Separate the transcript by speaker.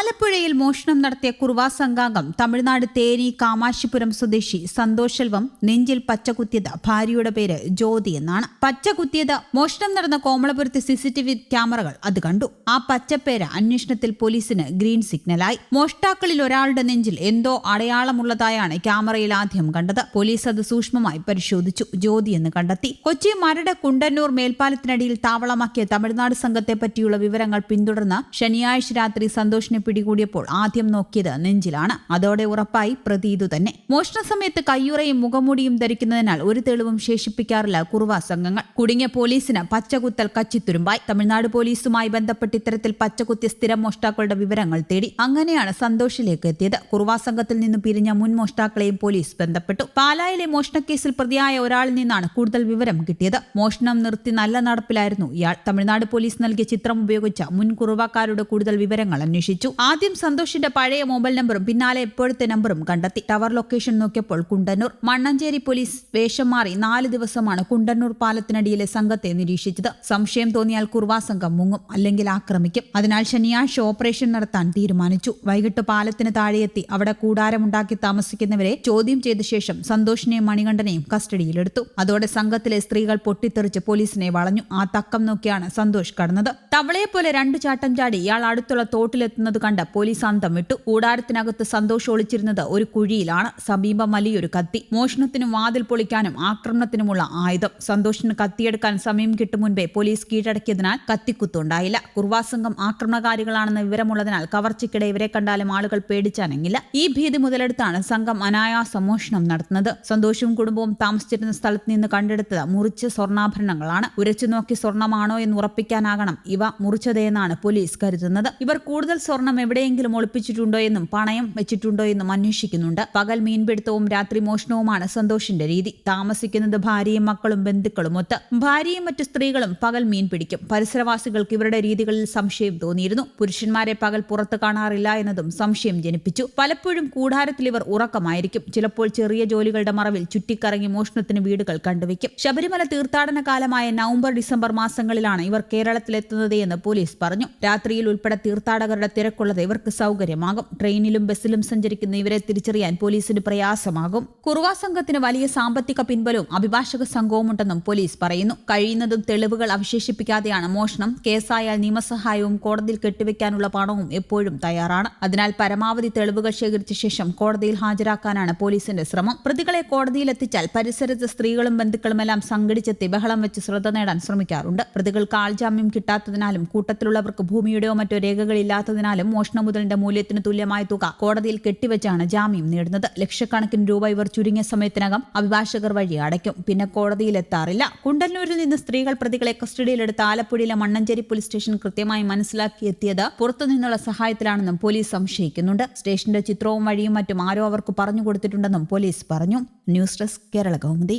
Speaker 1: ആലപ്പുഴയിൽ മോഷണം നടത്തിയ കുറുവാ സംഘാംഗം തമിഴ്നാട് തേനി കാമാശിപുരം സ്വദേശി സന്തോഷൽവം നെഞ്ചിൽ പച്ചകുത്തിയത് ഭാര്യയുടെ പേര് ജ്യോതി എന്നാണ്. പച്ചകുത്തിയത് മോഷണം നടന്ന കോമളപുരത്തെ സിസിടിവി ക്യാമറകൾ അത് കണ്ടു. ആ പച്ചപ്പേര് അന്വേഷണത്തിൽ പോലീസിന് ഗ്രീൻ സിഗ്നലായി. മോഷ്ടാക്കളിൽ ഒരാളുടെ നെഞ്ചിൽ എന്തോ അടയാളമുള്ളതായാണ് ക്യാമറയിൽ ആദ്യം കണ്ടത്. പോലീസ് അത് സൂക്ഷ്മമായി പരിശോധിച്ചു. ജ്യോതി എന്ന് കണ്ടെത്തി. കൊച്ചി മരട് കുണ്ടന്നൂർ മേൽപ്പാലത്തിനടിയിൽ താവളമാക്കിയ തമിഴ്നാട് സംഘത്തെ പറ്റിയുള്ള വിവരങ്ങൾ പിന്തുടർന്ന് ശനിയാഴ്ച രാത്രി സന്തോഷിനെ പിടികൂടിയപ്പോൾ ആദ്യം നോക്കിയത് നെഞ്ചിലാണ്. അതോടെ ഉറപ്പായി പ്രതി ഇതുതന്നെ മോഷണ സമയത്ത് കയ്യുറയും മുഖമൂടിയും ധരിക്കുന്നതിനാൽ ഒരു തെളിവും ശേഷിപ്പിക്കാറില്ല കുറുവ സംഘങ്ങൾ. കുടുങ്ങിയ പോലീസിന് പച്ചകുത്തൽ കച്ചിത്തുരുമ്പായി. തമിഴ്നാട് പോലീസുമായി ബന്ധപ്പെട്ട് ഇത്തരത്തിൽ പച്ചകുത്തിയ സ്ഥിരം മോഷ്ടാക്കളുടെ വിവരങ്ങൾ തേടി അങ്ങനെയാണ് സന്തോഷിലേക്ക് എത്തിയത്. കുറുവ സംഘത്തിൽ നിന്ന് പിരിഞ്ഞ മുൻ മോഷ്ടാക്കളെയും പോലീസ് ബന്ധപ്പെട്ടു. പാലായിലെ മോഷണക്കേസിൽ പ്രതിയായ ഒരാളിൽ നിന്നാണ് കൂടുതൽ വിവരം കിട്ടിയത്. മോഷണം നിർത്തി നല്ല നടപ്പിലായിരുന്നു ഇയാൾ. തമിഴ്നാട് പോലീസ് നൽകിയ ചിത്രം ഉപയോഗിച്ച മുൻ കുറുവാക്കാരുടെ കൂടുതൽ വിവരങ്ങൾ അന്വേഷിച്ചു. ആദ്യം സന്തോഷിന്റെ പഴയ മൊബൈൽ നമ്പറും പിന്നാലെ എപ്പോഴത്തെ നമ്പറും കണ്ടെത്തി. ടവർ ലൊക്കേഷൻ നോക്കിയപ്പോൾ കുണ്ടന്നൂർ. മണ്ണഞ്ചേരി പോലീസ് വേഷം മാറി നാല് ദിവസമാണ് കുണ്ടന്നൂർ പാലത്തിനടിയിലെ സംഘത്തെ നിരീക്ഷിച്ചത്. സംശയം തോന്നിയാൽ കുർവാ സംഘം മുങ്ങും അല്ലെങ്കിൽ ആക്രമിക്കും. അതിനാൽ ശനിയാഴ്ച ഓപ്പറേഷൻ നടത്താൻ തീരുമാനിച്ചു. വൈകിട്ട് പാലത്തിന് താഴെയെത്തി അവിടെ കൂടാരമുണ്ടാക്കി താമസിക്കുന്നവരെ ചോദ്യം ചെയ്ത ശേഷം സന്തോഷിനെയും മണികണ്ഠനെയും കസ്റ്റഡിയിലെടുത്തു. അതോടെ സംഘത്തിലെ സ്ത്രീകൾ പൊട്ടിത്തെറിച്ച് പോലീസിനെ വളഞ്ഞു. ആ തക്കം നോക്കിയാണ് സന്തോഷ് കടന്നത്. തവളയെ പോലെ രണ്ടു ചാട്ടം ചാടി ഇയാൾ അടുത്തുള്ള തോട്ടിലെത്തുന്നത് കണ്ട് പോലീസ് അന്തം വിട്ടു. കൂടാരത്തിനകത്ത് സന്തോഷ് ഒളിച്ചിരുന്നത് ഒരു കുഴിയിലാണ്. സമീപം വലിയൊരു കത്തി. മോഷണത്തിനും വാതിൽ പൊളിക്കാനും ആക്രമണത്തിനുമുള്ള ആയുധം. സന്തോഷിന് കത്തിയെടുക്കാൻ സമയം കിട്ടും മുൻപേ പോലീസ് കീഴടക്കിയതിനാൽ കത്തിക്കുത്തുണ്ടായില്ല. കുർവാസംഘം ആക്രമണകാരികളാണെന്ന വിവരമുള്ളതിനാൽ കവർച്ചയ്ക്കിടെ ഇവരെ കണ്ടാലും ആളുകൾ പേടിച്ചാനെങ്കില്ല ഈ ഭീതി മുതലെടുത്താണ് സംഘം അനായാസ മോഷണം നടത്തുന്നത്. സന്തോഷവും കുടുംബവും താമസിച്ചിരുന്ന സ്ഥലത്ത് നിന്ന് കണ്ടെടുത്തത് മുറിച്ച സ്വർണാഭരണങ്ങളാണ്. ഉരച്ചു നോക്കി സ്വർണമാണോ എന്ന് ഉറപ്പിക്കാനാകണം. ഇവ മുറിച്ചതേന്നാണ് പോലീസ് കരുതുന്നത്. ഇവർ കൂടുതൽ സ്വർണം എവിടെയെങ്കിലും ഒളിപ്പിച്ചിട്ടുണ്ടോ എന്നും പണയം വെച്ചിട്ടുണ്ടോ എന്നും അന്വേഷിക്കുന്നുണ്ട്. പകൽ മീൻപിടുത്തവും രാത്രി മോഷണവുമാണ് സന്തോഷിന്റെ രീതി. താമസിക്കുന്നത് ഭാര്യയും മക്കളും ബന്ധുക്കളും ഒത്ത്. ഭാര്യയും മറ്റു സ്ത്രീകളും പകൽ മീൻ പിടിക്കും. പരിസരവാസികൾക്ക് ഇവരുടെ രീതികളിൽ സംശയം തോന്നിയിരുന്നു. പുരുഷന്മാരെ പകൽ പുറത്ത് കാണാറില്ല എന്നതും സംശയം ജനിപ്പിച്ചു. പലപ്പോഴും കൂടാരത്തിൽ ഇവർ ഉറക്കമായിരിക്കും. ചിലപ്പോൾ ചെറിയ ജോലികളുടെ മറവിൽ ചുറ്റിക്കറങ്ങി മോഷണത്തിന് വീടുകൾ കണ്ടുവയ്ക്കും ശബരിമല തീർത്ഥാടന കാലമായ നവംബർ ഡിസംബർ മാസങ്ങളിലാണ് ഇവർ കേരളത്തിലെത്തുന്നത് എന്ന് പോലീസ് പറഞ്ഞു. രാത്രിയിൽ ഉൾപ്പെടെ തീർത്ഥാടകരുടെ തിരക്കുള്ളത് ഇവർക്ക് സൗകര്യമാകും. ട്രെയിനിലും ബസ്സിലും സഞ്ചരിക്കുന്ന ഇവരെ തിരിച്ചറിയാൻ പോലീസിന് പ്രയാസമാകും. കുറുവാ സംഘത്തിന് വലിയ സാമ്പത്തിക പിൻബലവും അഭിഭാഷക സംഘവുമുണ്ടെന്നും പോലീസ് പറയുന്നു. കഴിയുന്നതും തെളിവുകൾ അവശേഷിപ്പിക്കാതെയാണ് മോഷണം. കേസായാൽ നിയമസഹായവും കോടതിയിൽ കെട്ടിവെക്കാനുള്ള പണവും എപ്പോഴും തയ്യാറാണ്. അതിനാൽ പരമാവധി തെളിവുകൾ ശേഖരിച്ച ശേഷം കോടതിയിൽ ഹാജരാക്കാനാണ് പോലീസിന്റെ ശ്രമം. പ്രതികളെ കോടതിയിലെത്തിച്ചാൽ പരിസരത്ത് സ്ത്രീകളും ബന്ധുക്കളുമെല്ലാം സംഘടിച്ചെത്തി ബഹളം വെച്ച് ശ്രദ്ധ നേടാൻ ശ്രമിക്കാറുണ്ട്. പ്രതികൾക്ക് ആൾജാമ്യം കിട്ടാത്തതിനാലും കൂട്ടത്തിലുള്ളവർക്ക് ഭൂമിയുടെയോ മറ്റോ രേഖകളില്ലാത്തതിനാലും മോഷണ മുതലിന്റെ മൂല്യത്തിന് തുല്യമായ തുക കോടതിയിൽ കെട്ടിവെച്ചാണ് ജാമ്യം നേടുന്നത്. ലക്ഷക്കണക്കിന് രൂപ ഇവർ ചുരുങ്ങിയ സമയത്തിനകം അഭിഭാഷകർ വഴി അടയ്ക്കും. പിന്നെ കോടതിയിലെത്താറില്ല കുണ്ടന്നൂരിൽ നിന്ന് സ്ത്രീകൾ പ്രതികളെ കസ്റ്റഡിയിലെടുത്ത് ആലപ്പുഴയിലെ മണ്ണഞ്ചേരി പോലീസ് സ്റ്റേഷൻ കൃത്യമായി മനസ്സിലാക്കിയെത്തിയത് പുറത്തുനിന്നുള്ള സഹായത്തിലാണെന്നും പോലീസ് സംശയിക്കുന്നുണ്ട്. സ്റ്റേഷന്റെ ചിത്രവും വഴിയും മറ്റും ആരോ അവർക്ക് പറഞ്ഞു കൊടുത്തിട്ടുണ്ടെന്നും പോലീസ് പറഞ്ഞു. News desk Kerala Kaumudi.